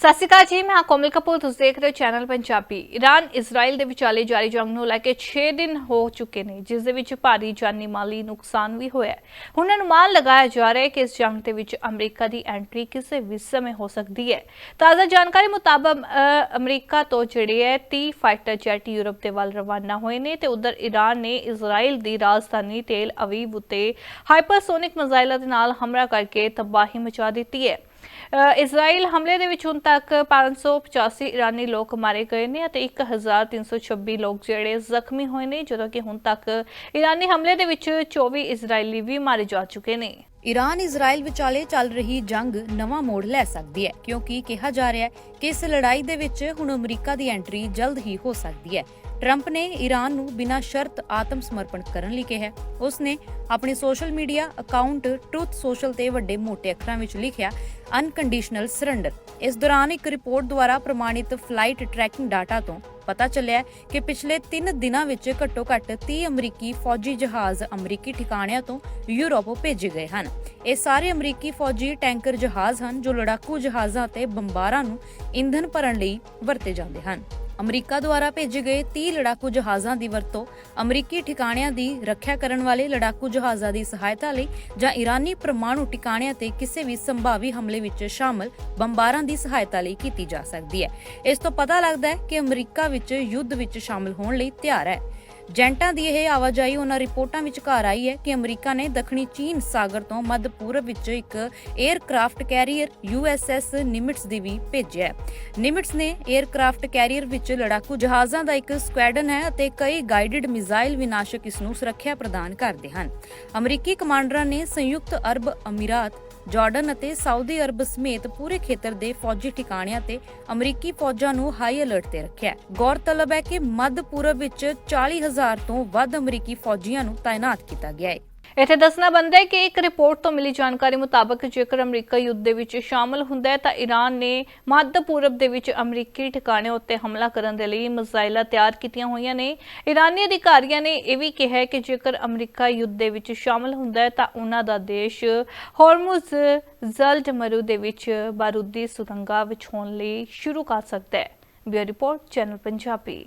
ਸਤਿ ਸ਼੍ਰੀ ਅਕਾਲ ਜੀ, ਮੈਂ ਹਾਂ ਕੋਮਲ ਕਪੂਰ, ਤੁਸੀਂ ਦੇਖ ਰਹੇ ਹੋ ਚੈਨਲ ਪੰਜਾਬੀ। ਈਰਾਨ ਇਜ਼ਰਾਈਲ ਦੇ ਵਿਚਾਲੇ ਜਾਰੀ ਜੰਗ ਨੂੰ ਲੈ ਕੇ 6 ਦਿਨ ਹੋ ਚੁੱਕੇ ਨੇ, ਜਿਸ ਦੇ ਵਿੱਚ ਭਾਰੀ ਜਾਨੀ ਮਾਲੀ ਨੁਕਸਾਨ ਵੀ ਹੋਇਆ ਹੈ। ਹੁਣ ਅਨੁਮਾਨ ਲਗਾਇਆ ਜਾ ਰਿਹਾ ਹੈ ਕਿ ਇਸ ਜੰਗ ਦੇ ਵਿੱਚ ਅਮਰੀਕਾ ਦੀ ਐਂਟਰੀ ਕਿਸੇ ਵੀ ਸਮੇਂ ਹੋ ਸਕਦੀ ਹੈ। ਤਾਜ਼ਾ ਜਾਣਕਾਰੀ ਮੁਤਾਬਕ ਅਮਰੀਕਾ ਤੋਂ ਜਿਹੜੇ ਹੈ 30 ਫਾਈਟਰ ਜੈਟ ਯੂਰਪ ਦੇ ਵੱਲ ਰਵਾਨਾ ਹੋਏ ਨੇ ਤੇ ਉਧਰ ਈਰਾਨ ਨੇ ਇਜ਼ਰਾਈਲ ਦੀ ਰਾਜਧਾਨੀ ਤੇਲ ਅਵੀਵ ਉਤੇ ਹਾਈਪਰਸੋਨਿਕ ਮਿਜ਼ਾਈਲਾਂ ਦੇ ਨਾਲ ਹਮਲਾ ਕਰਕੇ ਤਬਾਹੀ ਮਚਾ ਦਿੱਤੀ ਹੈ। ਇਜ਼ਰਾਈਲ ਹਮਲੇ ਦੇ ਵਿੱਚ ਹੁਣ ਤੱਕ 585 ਇਰਾਨੀ ਲੋਕ ਮਾਰੇ ਗਏ ਨੇ ਅਤੇ 1326 ਲੋਕ ਜਿਹੜੇ ਜ਼ਖਮੀ ਹੋਏ ਨੇ, ਜਦੋਂ ਕਿ ਹੁਣ ਤੱਕ ਇਰਾਨੀ ਹਮਲੇ ਦੇ ਵਿੱਚ 24 ਇਜ਼ਰਾਈਲੀ ਵੀ ਮਾਰੇ ਜਾ ਚੁੱਕੇ ਨੇ। ਈਰਾਨ ਇਜ਼ਰਾਈਲ ਵਿਚਾਲੇ ਚੱਲ ਰਹੀ ਜੰਗ ਨਵਾਂ ਮੋੜ ਲੈ ਸਕਦੀ ਹੈ, ਕਿਉਂਕਿ ਕਿਹਾ ਜਾ ਰਿਹਾ ਹੈ ਕਿ ਇਸ ਲੜਾਈ ਦੇ ਵਿੱਚ ਹੁਣ ਅਮਰੀਕਾ ਦੀ ਐਂਟਰੀ ਜਲਦ ਹੀ ਹੋ ਸਕਦੀ ਹੈ। ਟਰੰਪ ਨੇ ਈਰਾਨ ਨੂੰ ਬਿਨਾਂ ਸ਼ਰਤ ਆਤਮ ਸਮਰਪਣ ਕਰਨ ਲਈ ਕਿਹਾ। ਹੈ। ਉਸ ਨੇ ਆਪਣੀ social media account Truth Social ਤੇ ਵੱਡੇ ਮੋਟੇ ਅੱਖਰਾਂ ਵਿੱਚ ਲਿਖਿਆ, ਅਨਕੰਡੀਸ਼ਨਲ ਸਰੈਂਡਰ। ਇਸ ਦੌਰਾਨ ਇੱਕ ਰਿਪੋਰਟ ਦੁਆਰਾ ਪ੍ਰਮਾਣਿਤ ਫਲਾਈਟ ਟਰੈਕਿੰਗ ਡਾਟਾ ਤੋਂ ਪਤਾ ਚੱਲਿਆ ਕਿ ਪਿਛਲੇ 3 ਦਿਨਾਂ ਵਿੱਚ ਘੱਟੋ-ਘੱਟ 30 ਅਮਰੀਕੀ ਫੌਜੀ ਜਹਾਜ਼ ਅਮਰੀਕੀ ਠਿਕਾਣਿਆਂ ਤੋਂ ਯੂਰਪ ਭੇਜੇ ਗਏ ਹਨ। ਇਹ ਸਾਰੇ ਅਮਰੀਕੀ ਫੌਜੀ ਟੈਂਕਰ ਜਹਾਜ਼ ਹਨ ਜੋ ਲੜਾਕੂ ਜਹਾਜ਼ਾਂ ਤੇ ਬੰਬਾਰਾਂ ਨੂੰ ਇੰਧਨ ਭਰਨ ਲਈ ਵਰਤੇ ਜਾਂਦੇ ਹਨ। ਅਮਰੀਕਾ ਦੁਆਰਾ ਭੇਜੇ ਗਏ 30 ਲੜਾਕੂ ਜਹਾਜ਼ਾਂ ਦੀ ਵਰਤੋਂ ਅਮਰੀਕੀ ਠਿਕਾਣਿਆਂ ਦੀ ਰੱਖਿਆ ਕਰਨ ਵਾਲੇ ਲੜਾਕੂ ਜਹਾਜ਼ਾਂ ਦੀ ਸਹਾਇਤਾ ਲਈ ਜਾਂ ਈਰਾਨੀ ਪਰਮਾਣੂ ਟਿਕਾਣਿਆਂ ਤੇ ਕਿਸੇ ਵੀ ਸੰਭਾਵੀ ਹਮਲੇ ਵਿੱਚ ਸ਼ਾਮਲ ਬੰਬਾਰਾਂ ਦੀ ਸਹਾਇਤਾ ਲਈ ਕੀਤੀ ਜਾ ਸਕਦੀ ਹੈ। ਇਸ ਤੋਂ ਪਤਾ ਲੱਗਦਾ ਹੈ ਕਿ ਅਮਰੀਕਾ ਵਿੱਚ ਯੁੱਧ ਵਿੱਚ ਸ਼ਾਮਲ ਹੋਣ ਲਈ ਤਿਆਰ ਹੈ। ਜੈਂਟਾਂ ਦੀ ਇਹ ਆਵਾਜਾਈ ਉਹਨਾਂ ਰਿਪੋਰਟਾਂ ਵਿੱਚ ਘਰ ਆਈ ਹੈ ਕਿ ਅਮਰੀਕਾ ਨੇ ਦੱਖਣੀ ਚੀਨ ਸਾਗਰ ਤੋਂ ਮੱਧ ਪੂਰਬ ਵਿੱਚ ਇੱਕ 에ਅਰਕ੍ਰਾਫਟ ਕੈਰੀਅਰ USS ਨਿਮਿਟਸ ਦੀ ਵੀ ਭੇਜਿਆ ਹੈ। ਨਿਮਿਟਸ ਨੇ 에ਅਰਕ੍ਰਾਫਟ ਕੈਰੀਅਰ ਵਿੱਚ ਲੜਾਕੂ ਜਹਾਜ਼ਾਂ ਦਾ ਇੱਕ ਸਕੁਐਡਨ ਹੈ ਅਤੇ ਕਈ ਗਾਈਡਡ ਮਿਜ਼ਾਈਲ ਵਿਨਾਸ਼ਕ ਇਸ ਨੂੰ ਸੁਰੱਖਿਆ ਪ੍ਰਦਾਨ ਕਰਦੇ ਹਨ। ਅਮਰੀਕੀ ਕਮਾਂਡਰਾਂ ਨੇ ਸੰਯੁਕਤ ਅਰਬ ਅਮੀਰਾਤ ਜਾਰਡਨ ਅਤੇ ਸਾਊਦੀ ਅਰਬ ਸਮੇਤ ਪੂਰੇ ਖੇਤਰ ਦੇ ਫੌਜੀ ਠਿਕਾਣਿਆਂ ਤੇ ਅਮਰੀਕੀ ਫੌਜਾਂ ਨੂੰ ਹਾਈ ਅਲਰਟ ਤੇ ਰੱਖਿਆ ਹੈ। ਗੌਰਤਲਬ ਹੈ ਕਿ ਮੱਧ ਪੂਰਬ ਵਿੱਚ 40000 ਤੋਂ ਵੱਧ ਅਮਰੀਕੀ ਫੌਜੀਆਂ ਨੂੰ ਤਾਇਨਾਤ ਕੀਤਾ ਗਿਆ ਹੈ ਇੱਥੇ ਦੱਸਣਾ ਬਣਦਾ ਹੈ ਕਿ ਇੱਕ ਰਿਪੋਰਟ ਤੋਂ ਮਿਲੀ ਜਾਣਕਾਰੀ ਮੁਤਾਬਕ ਜੇਕਰ ਅਮਰੀਕਾ ਯੁੱਧ ਦੇ ਵਿੱਚ ਸ਼ਾਮਲ ਹੁੰਦਾ ਹੈ ਤਾਂ ਈਰਾਨ ਨੇ ਮੱਧ ਪੂਰਬ ਦੇ ਵਿੱਚ ਅਮਰੀਕੀ ਠਿਕਾਣੇ ਉੱਤੇ ਹਮਲਾ ਕਰਨ ਦੇ ਲਈ ਮਿਜ਼ਾਈਲਾਂ ਤਿਆਰ ਕੀਤੀਆਂ ਹੋਈਆਂ ਨੇ। ਈਰਾਨੀ ਅਧਿਕਾਰੀਆਂ ਨੇ ਇਹ ਵੀ ਕਿਹਾ ਕਿ ਜੇਕਰ ਅਮਰੀਕਾ ਯੁੱਧ ਦੇ ਵਿੱਚ ਸ਼ਾਮਲ ਹੁੰਦਾ ਹੈ ਤਾਂ ਉਹਨਾਂ ਦਾ ਦੇਸ਼ ਹਾਰਮੁਜ਼ ਜ਼ਲਡ ਮਰੂ ਦੇ ਵਿੱਚ ਬਾਰੂਦੀ ਸੁਰੰਗਾਂ ਵਿਛਾਉਣ ਲਈ ਸ਼ੁਰੂ ਕਰ ਸਕਦਾ ਹੈ। Bureau report, channel Punjabi.